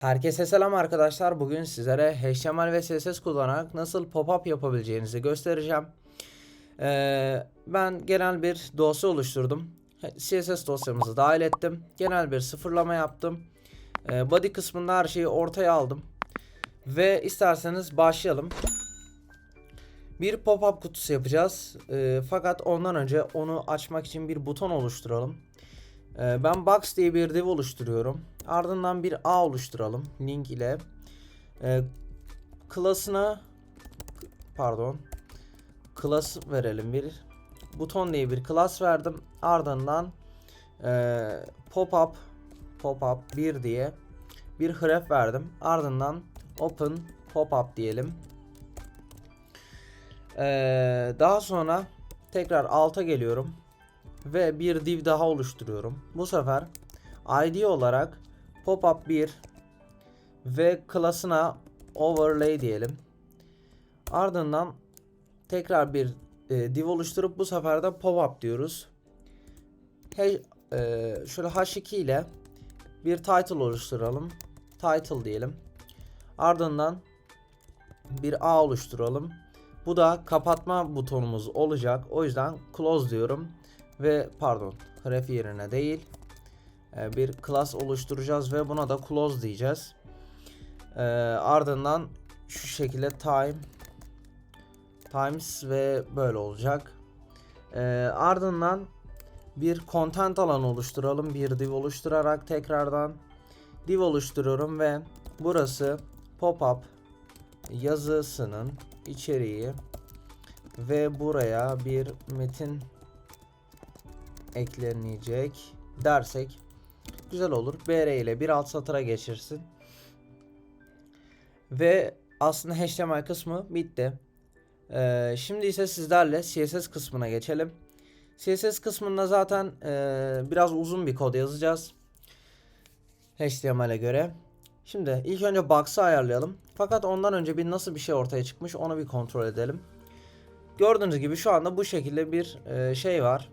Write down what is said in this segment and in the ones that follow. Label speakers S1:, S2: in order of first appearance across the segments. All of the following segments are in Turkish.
S1: Herkese selam arkadaşlar. Bugün sizlere HTML ve CSS kullanarak nasıl pop-up yapabileceğinizi göstereceğim. Ee, ben genel bir dosya oluşturdum. CSS dosyamızı dahil ettim. Genel bir sıfırlama yaptım. Ee, body kısmında her şeyi ortaya aldım. Ve isterseniz başlayalım. Bir pop-up kutusu yapacağız. Ee, fakat ondan önce onu açmak için bir buton oluşturalım. Ee, ben box diye bir div oluşturuyorum. Ardından bir A oluşturalım link ile. Ee, class'ına pardon class verelim bir buton diye bir class verdim. Ardından e, pop up pop up 1 diye bir href verdim. Ardından open pop up diyelim. Ee, daha sonra tekrar alta geliyorum ve bir div daha oluşturuyorum. Bu sefer ID olarak pop-up 1 ve class'ına overlay diyelim. Ardından tekrar bir e, div oluşturup bu sefer de pop-up diyoruz. He, e, şöyle h2 ile bir title oluşturalım. Title diyelim. Ardından bir A oluşturalım. Bu da kapatma butonumuz olacak. O yüzden close diyorum ve pardon href yerine değil bir class oluşturacağız ve buna da close diyeceğiz. E, ardından şu şekilde time times ve böyle olacak. E, ardından bir content alanı oluşturalım. Bir div oluşturarak tekrardan div oluşturuyorum ve burası pop-up yazısının içeriği ve buraya bir metin eklenecek dersek güzel olur. BR ile bir alt satıra geçirsin. Ve aslında HTML kısmı bitti. Ee, şimdi ise sizlerle CSS kısmına geçelim. CSS kısmında zaten e, biraz uzun bir kod yazacağız. HTML'e göre. Şimdi ilk önce box'ı ayarlayalım. Fakat ondan önce bir nasıl bir şey ortaya çıkmış onu bir kontrol edelim. Gördüğünüz gibi şu anda bu şekilde bir e, şey var.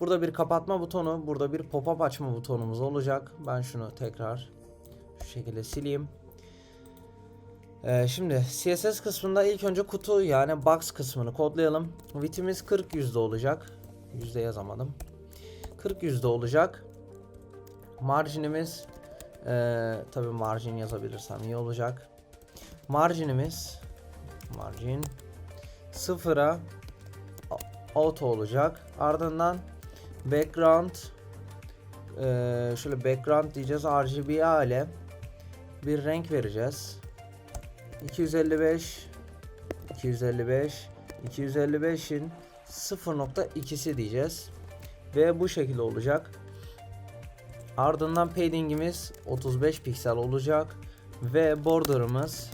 S1: Burada bir kapatma butonu, burada bir pop-up açma butonumuz olacak. Ben şunu tekrar şu şekilde sileyim. Ee, şimdi CSS kısmında ilk önce kutu yani box kısmını kodlayalım. Width'imiz 40 yüzde olacak. Yüzde yazamadım. 40 yüzde olacak. Marginimiz ee, tabi margin yazabilirsem iyi olacak. Marginimiz margin sıfıra auto olacak. Ardından background ee, şöyle background diyeceğiz. RGB ile bir renk vereceğiz. 255 255 255'in 0.2'si diyeceğiz. Ve bu şekilde olacak. Ardından paddingimiz 35 piksel olacak. Ve border'ımız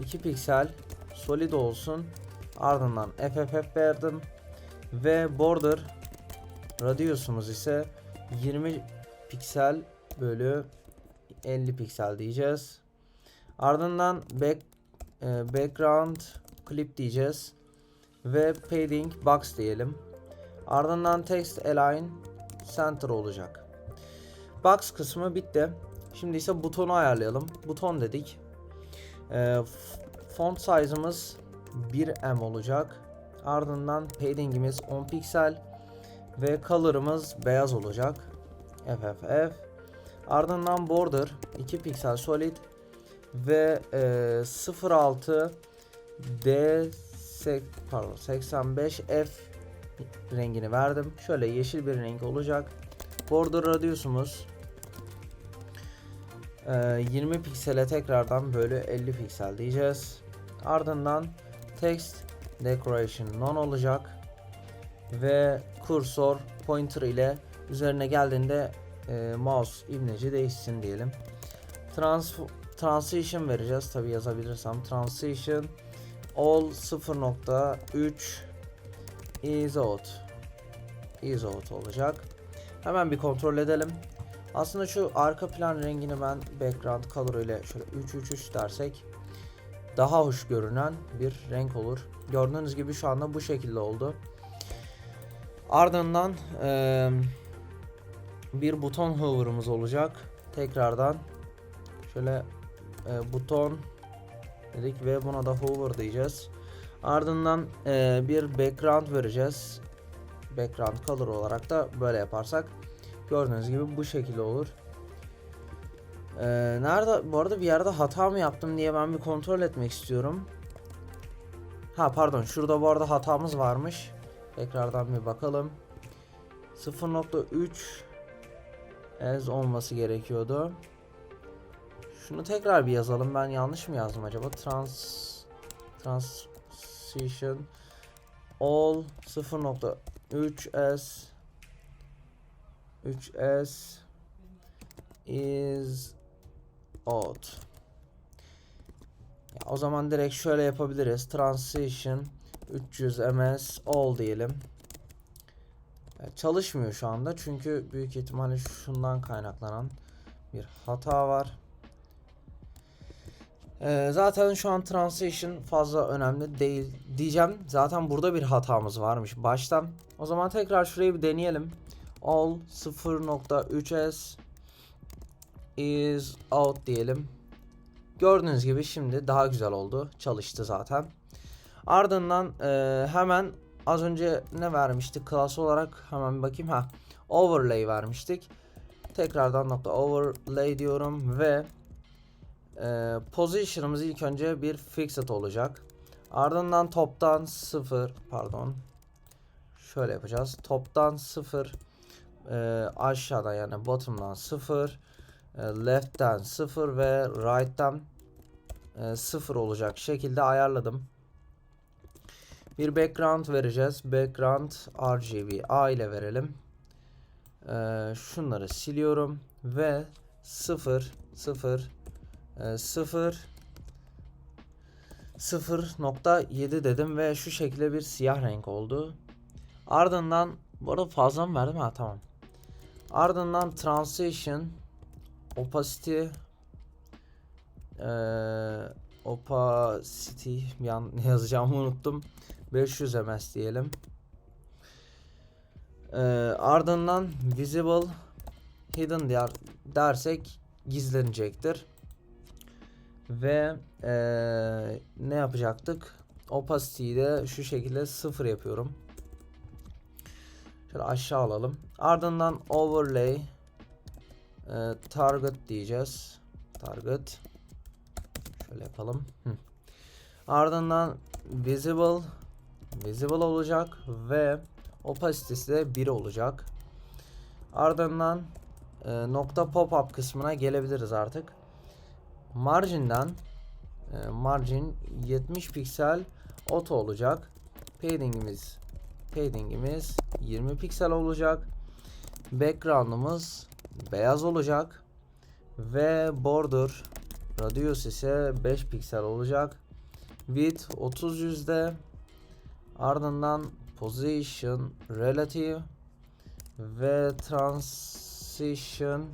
S1: 2 piksel solid olsun. Ardından FFF verdim. Ve border Radius'umuz ise 20 piksel bölü 50 piksel diyeceğiz. Ardından back, e, background clip diyeceğiz. Ve padding box diyelim. Ardından text align center olacak. Box kısmı bitti. Şimdi ise butonu ayarlayalım. Buton dedik. E, font size'ımız 1M olacak. Ardından paddingimiz 10 piksel ve color'ımız beyaz olacak. FFF. Ardından border 2 piksel solid ve e, 06 D pardon 85 F rengini verdim. Şöyle yeşil bir renk olacak. Border radiusumuz e, 20 piksele tekrardan bölü 50 piksel diyeceğiz. Ardından text decoration non olacak ve kursor pointer ile üzerine geldiğinde e, mouse imleci değişsin diyelim. Trans transition vereceğiz tabi yazabilirsem. Transition all 0.3 is out is out olacak. Hemen bir kontrol edelim. Aslında şu arka plan rengini ben background color ile şöyle 333 dersek daha hoş görünen bir renk olur. Gördüğünüz gibi şu anda bu şekilde oldu. Ardından e, bir buton hover'ımız olacak. Tekrardan Şöyle e, buton dedik ve buna da hover diyeceğiz. Ardından e, bir background vereceğiz. Background color olarak da böyle yaparsak gördüğünüz gibi bu şekilde olur. E, nerede bu arada bir yerde hata mı yaptım diye ben bir kontrol etmek istiyorum. Ha pardon şurada bu arada hatamız varmış. Tekrardan bir bakalım. 0.3 as olması gerekiyordu. Şunu tekrar bir yazalım. Ben yanlış mı yazdım acaba? Trans transition all 0.3 s 3s is odd. Ya o zaman direkt şöyle yapabiliriz. Transition 300 ms all diyelim. Ya çalışmıyor şu anda çünkü büyük ihtimalle şundan kaynaklanan bir hata var. Ee, zaten şu an transition fazla önemli değil diyeceğim. Zaten burada bir hatamız varmış baştan. O zaman tekrar şurayı bir deneyelim. All 0.3s is out diyelim. Gördüğünüz gibi şimdi daha güzel oldu. Çalıştı zaten. Ardından e, hemen az önce ne vermiştik klas olarak hemen bakayım ha overlay vermiştik. Tekrardan nokta overlay diyorum ve e, position'ımız ilk önce bir fixed olacak. Ardından toptan 0 pardon. Şöyle yapacağız. Toptan 0 e, aşağıdan yani bottom'dan 0 e, left'ten 0 ve right'tan e, 0 olacak şekilde ayarladım. Bir background vereceğiz. Background RGB A ile verelim. E, şunları siliyorum ve 0 0 e, 0 0.7 dedim ve şu şekilde bir siyah renk oldu. Ardından bu arada fazla mı verdim? Ha tamam. Ardından transition opacity eee opacity bir an ne yazacağımı unuttum. 500 ms diyelim. Eee, ardından visible hidden der, dersek gizlenecektir. Ve eee, ne yapacaktık? Opacity'yi de şu şekilde sıfır yapıyorum. Şöyle aşağı alalım. Ardından overlay eee, target diyeceğiz. Target. Şöyle yapalım. Hı. Ardından visible visible olacak ve opacity'si de 1 olacak. Ardından e, nokta pop-up kısmına gelebiliriz artık. Margin'den e, margin 70 piksel auto olacak. Padding'imiz padding'imiz 20 piksel olacak. Background'ımız beyaz olacak. Ve border radius ise 5 piksel olacak. Width 30 yüzde. Ardından position relative ve transition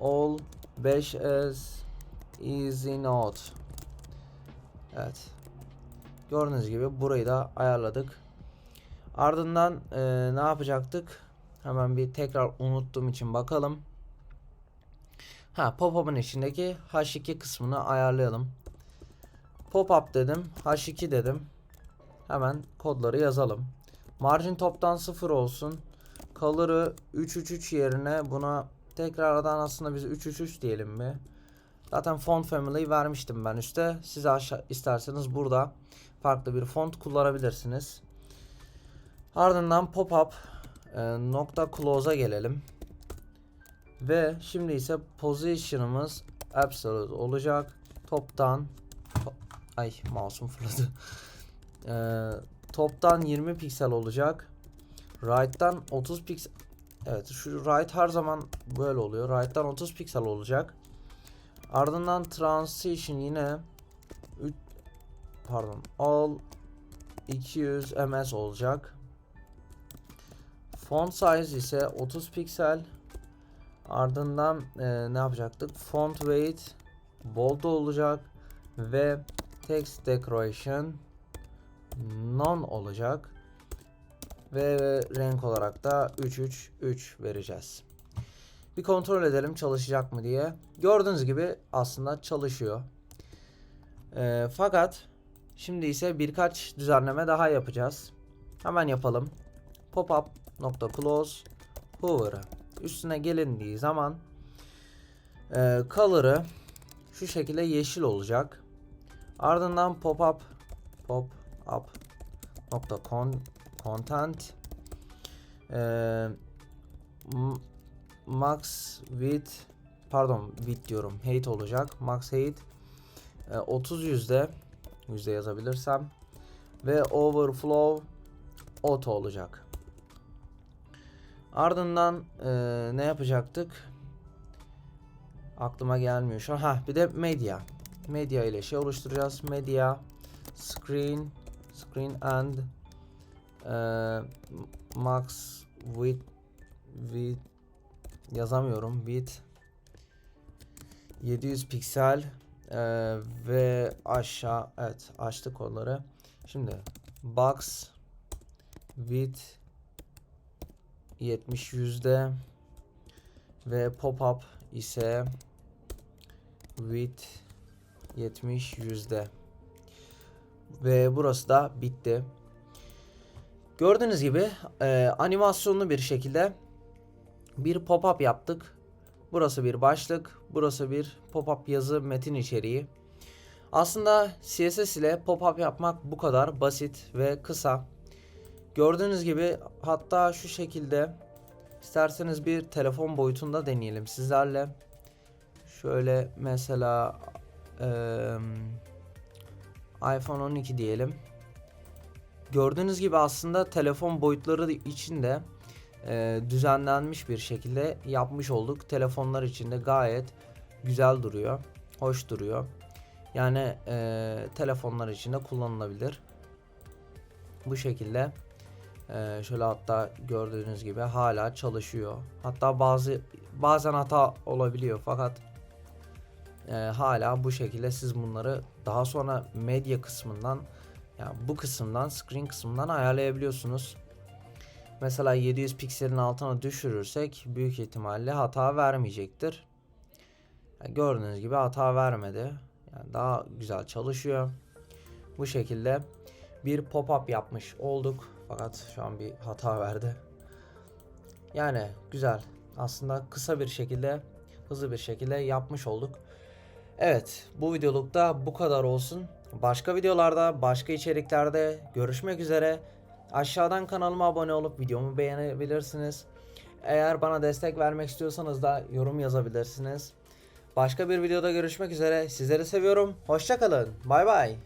S1: all 5 as easy note. Evet. Gördüğünüz gibi burayı da ayarladık. Ardından e, ne yapacaktık? Hemen bir tekrar unuttuğum için bakalım. Ha pop-up'ın içindeki H2 kısmını ayarlayalım. Pop-up dedim. H2 dedim. Hemen kodları yazalım. Margin toptan 0 olsun. Color'ı 333 yerine buna tekrardan aslında biz 333 diyelim mi? Zaten font family'yi vermiştim ben üstte. Siz aşağı isterseniz burada farklı bir font kullanabilirsiniz. Ardından pop-up e, nokta close'a gelelim. Ve şimdi ise position'ımız absolute olacak. Toptan to- ay mouse'um fırladı. Ee, toptan 20 piksel olacak. Right'tan 30 piksel Evet şu right her zaman böyle oluyor. Right'tan 30 piksel olacak. Ardından transition yine 3 pardon all 200 ms olacak. Font size ise 30 piksel. Ardından e, ne yapacaktık? Font weight bold olacak ve text decoration non olacak. Ve renk olarak da 333 vereceğiz. Bir kontrol edelim çalışacak mı diye. Gördüğünüz gibi aslında çalışıyor. Ee, fakat şimdi ise birkaç düzenleme daha yapacağız. Hemen yapalım. Popup nokta close hover üstüne gelindiği zaman e, color'ı şu şekilde yeşil olacak. Ardından popup pop up nokta con, content e, m- max width pardon width diyorum height olacak max height e, 30 yüzde yüzde yazabilirsem ve overflow auto olacak. Ardından e, ne yapacaktık? Aklıma gelmiyor şu an. Ha bir de medya. Medya ile şey oluşturacağız. Medya screen screen and e, max width width yazamıyorum. Width 700 piksel e, ve aşağı evet açtık onları. Şimdi box width 70 yüzde ve pop-up ise width 70 yüzde ve burası da bitti. Gördüğünüz gibi e, animasyonlu bir şekilde bir pop-up yaptık. Burası bir başlık, burası bir pop-up yazı metin içeriği. Aslında CSS ile pop-up yapmak bu kadar basit ve kısa. Gördüğünüz gibi hatta şu şekilde isterseniz bir telefon boyutunda deneyelim sizlerle. Şöyle mesela eee, iPhone 12 diyelim. Gördüğünüz gibi aslında telefon boyutları içinde eee, düzenlenmiş bir şekilde yapmış olduk. Telefonlar içinde gayet güzel duruyor, hoş duruyor. Yani eee, telefonlar içinde kullanılabilir. Bu şekilde. Ee, şöyle hatta gördüğünüz gibi hala çalışıyor. Hatta bazı bazen hata olabiliyor fakat e, hala bu şekilde siz bunları daha sonra medya kısmından yani bu kısımdan screen kısmından ayarlayabiliyorsunuz. Mesela 700 pikselin altına düşürürsek büyük ihtimalle hata vermeyecektir. Yani gördüğünüz gibi hata vermedi. Yani daha güzel çalışıyor. Bu şekilde bir pop-up yapmış olduk. Fakat şu an bir hata verdi. Yani güzel. Aslında kısa bir şekilde, hızlı bir şekilde yapmış olduk. Evet, bu videolukta bu kadar olsun. Başka videolarda, başka içeriklerde görüşmek üzere. Aşağıdan kanalıma abone olup videomu beğenebilirsiniz. Eğer bana destek vermek istiyorsanız da yorum yazabilirsiniz. Başka bir videoda görüşmek üzere. Sizleri seviyorum. Hoşçakalın. Bay bay.